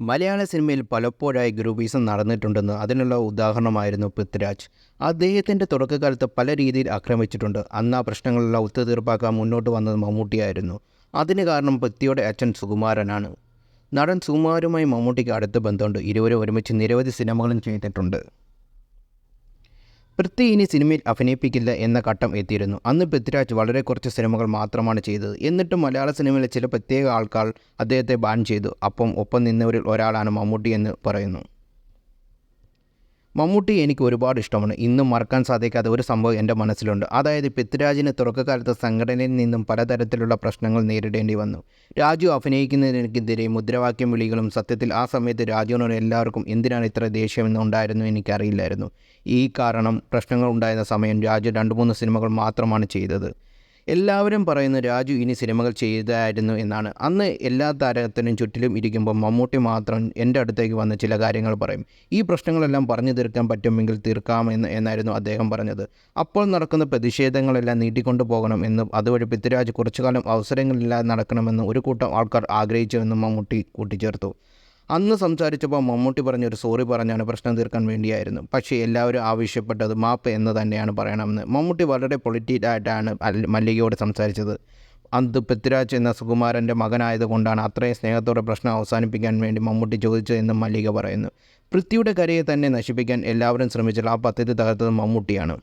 മലയാള സിനിമയിൽ പലപ്പോഴായി ഗ്രൂപ്പീസം നടന്നിട്ടുണ്ടെന്ന് അതിനുള്ള ഉദാഹരണമായിരുന്നു പൃഥ്വിരാജ്. അദ്ദേഹത്തിന്റെ തുടക്കകാലത്ത് പല രീതിയിൽ ആക്രമിച്ചിട്ടുണ്ട്. അന്ന് ആ പ്രശ്നങ്ങളെല്ലാം ഒത്തുതീർപ്പാക്കാൻ മുന്നോട്ട് വന്നത് മമ്മൂട്ടിയായിരുന്നു. അതിന് കാരണം പൃഥ്വിയുടെ അച്ഛൻ സുകുമാരനാണ്. നടൻ സുകുമാരുമായി മമ്മൂട്ടിക്ക് അടുത്ത ബന്ധമുണ്ട്. ഇരുവരും ഒരുമിച്ച് നിരവധി സിനിമകളും ചെയ്തിട്ടുണ്ട്. പൃഥ്വി ഇനി സിനിമയിൽ അഭിനയിപ്പിക്കില്ല എന്ന ഘട്ടം എത്തിയിരുന്നു. അന്ന് പൃഥ്വിരാജ് വളരെ കുറച്ച് സിനിമകൾ മാത്രമാണ് ചെയ്തത്. എന്നിട്ടും മലയാള സിനിമയിലെ ചില പ്രത്യേക ആൾക്കാർ അദ്ദേഹത്തെ ബാൻ ചെയ്തു. അപ്പം ഒപ്പം നിന്നവരിൽ ഒരാളാണ് മമ്മൂട്ടി എന്ന് പറയുന്നു. മമ്മൂട്ടി എനിക്ക് ഒരുപാട് ഇഷ്ടമാണ്. ഇന്നും മറക്കാൻ സാധിക്കാത്ത ഒരു സംഭവം എന്റെ മനസ്സിലുണ്ട്. അതായത് പൃഥ്വിരാജിന് തുറക്കകാലത്ത് സംഘടനയിൽ നിന്നും പലതരത്തിലുള്ള പ്രശ്നങ്ങൾ നേരിടേണ്ടി വന്നു. രാജു അഭിനയിക്കുന്നതിനെതിരെ മുദ്രാവാക്യം വിളികളും സത്യത്തിൽ ആ സമയത്ത് രാജുവിനോട് എല്ലാവർക്കും എന്തിനാണ് ഇത്ര ദേഷ്യമെന്ന് ഉണ്ടായിരുന്നു എനിക്കറിയില്ലായിരുന്നു. ഈ കാരണം പ്രശ്നങ്ങൾ ഉണ്ടായിരുന്ന സമയം രാജു രണ്ട് മൂന്ന് സിനിമകൾ മാത്രമാണ് ചെയ്തത്. എല്ലാവരും പറയുന്ന രാജു ഇനി സിനിമകൾ ചെയ്തായിരുന്നു എന്നാണ്. അന്ന് എല്ലാ താരത്തിനും ചുറ്റിലും ഇരിക്കുമ്പോൾ മമ്മൂട്ടി മാത്രം എന്റെ അടുത്തേക്ക് വന്ന് ചില കാര്യങ്ങൾ പറയും. ഈ പ്രശ്നങ്ങളെല്ലാം പറഞ്ഞു തീർക്കാൻ പറ്റുമെങ്കിൽ തീർക്കാമെന്ന് എന്നായിരുന്നു അദ്ദേഹം പറഞ്ഞത്. അപ്പോൾ നടക്കുന്ന പ്രതിഷേധങ്ങളെല്ലാം നീട്ടിക്കൊണ്ടു പോകണം എന്നും അതുവഴി പൃഥ്വിരാജ് കുറച്ചു കാലം അവസരങ്ങളില്ലാതെ നടക്കണമെന്ന് ഒരു കൂട്ടം ആൾക്കാർ ആഗ്രഹിച്ചുവെന്നും മമ്മൂട്ടി കൂട്ടിച്ചേർത്തു. അന്ന് സംസാരിച്ചപ്പോൾ മമ്മൂട്ടി പറഞ്ഞൊരു സോറി പറഞ്ഞാണ് പ്രശ്നം തീർക്കാൻ വേണ്ടിയായിരുന്നു. പക്ഷേ എല്ലാവരും ആവശ്യപ്പെട്ടത് മാപ്പ് എന്ന് തന്നെയാണ് പറയണമെന്ന്. മമ്മൂട്ടി വളരെ പൊളിറ്റീവായിട്ടാണ് അൽ- മല്ലികയോട് സംസാരിച്ചത്. അന്ത് പൃഥ്വിരാജ് എന്ന സുകുമാരന്റെ മകനായതുകൊണ്ടാണ് അത്രയും സ്നേഹത്തോടെ പ്രശ്നം അവസാനിപ്പിക്കാൻ വേണ്ടി മമ്മൂട്ടി ചോദിച്ചതെന്നും മല്ലിക പറയുന്നു. പൃഥ്വിയുടെ കരയെ തന്നെ നശിപ്പിക്കാൻ എല്ലാവരും ശ്രമിച്ചാൽ ആ പദ്ധതി തകർത്തത് മമ്മൂട്ടിയാണ്.